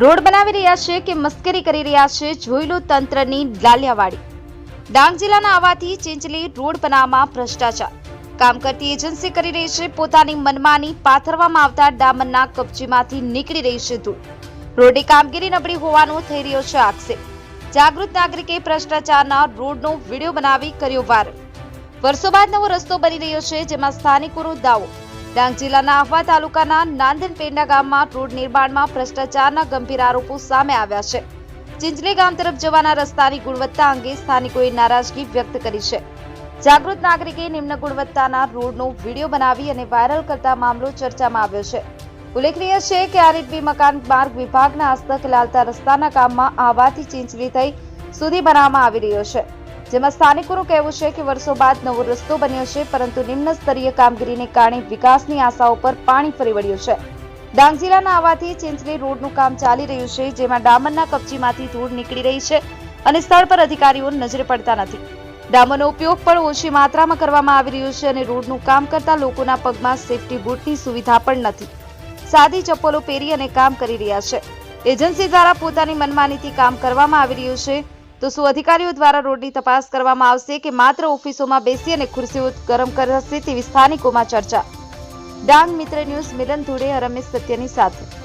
Road બનાવી રહ્યા છે કે મસ્કરી કરી રહ્યા છે જોઈ લો તંત્રની લાલિયાવાડી. ડાંગ જિલ્લાના આવાથી ચિંચલી રોડ બનાવવામાં ભ્રષ્ટાચાર. કામ કરતી એજન્સી કરી રહી છે, પોતાની મનમાની પાથરવામાં આવતા ડામરના કબજીમાંથી નીકળી રહી છે ધૂળ. રોડની કામગીરી નબળી હોવાનો થઈ રહ્યો છે આક્ષેપ. જાગૃત નાગરિકે ભ્રષ્ટાચારના રોડનો વીડિયો બનાવી કર્યો વાયરલ. વર્ષો બાદ નવો રસ્તો બની રહ્યો છે, જેમાં સ્થાનિકોનો દાવો. ડાંગ જિલ્લાના આહવા તાલુકાના નાંદનપેંડા ગામમાં રોડ નિર્માણમાં ભ્રષ્ટાચારના ગંભીર આરોપો સામે આવ્યા છે. ચિંચલી ગામ તરફ જવાના રસ્તાની ગુણવત્તા અંગે સ્થાનિકોએ નારાજગી વ્યક્ત કરી છે. જાગૃત નાગરિકે નિમ્ન ગુણવત્તાના રોડનો વીડિયો બનાવી અને વાયરલ કરતા મામલો ચર્ચામાં આવ્યો છે. ઉલ્લેખનીય છે કે આરએડબી મકાન માર્ગ વિભાગના હસ્તક લાલતા રસ્તાના કામમાં આહવાથી ચિંચલી થઈ સુધી બનાવવામાં આવી રહ્યો છે. જેમાં સ્થાનિકોનું કહેવું છે કે વર્ષો બાદ નવો રસ્તો બન્યો છે, પરંતુ નિમ્ન સ્તરીય કામગીરીને કારણે વિકાસની આશાઓ પર પાણી ફરી વળ્યું છે. ડાંગ જિલ્લાના આવવાથી ચિંચલી રોડનું કામ ચાલી રહ્યું છે, જેમાં ડામરના કપચીમાંથી ધૂળ નીકળી રહી છે અને સ્થળ પર અધિકારીઓ નજરે પડતા નથી. ડામરનો ઉપયોગ પણ ઓછી માત્રામાં કરવામાં આવી રહ્યો છે અને રોડનું કામ કરતા લોકોના પગમાં સેફટી બૂટની સુવિધા પણ નથી. સાદી ચપ્પલો પહેરી અને કામ કરી રહ્યા છે. એજન્સી દ્વારા પોતાની મનમાનીથી કામ કરવામાં આવી રહ્યું છે. તો શું અધિકારીઓ દ્વારા રોડની તપાસ કરવામાં આવશે કે માત્ર ઓફિસોમાં બેસી અને ખુરશીઓ ગરમ કરશે તેવી સ્થાનિકોમાં ચર્ચા. ડાંગ મિત્ર ન્યૂઝ, મિલન ધુડે રમેશ સત્યની સાથે.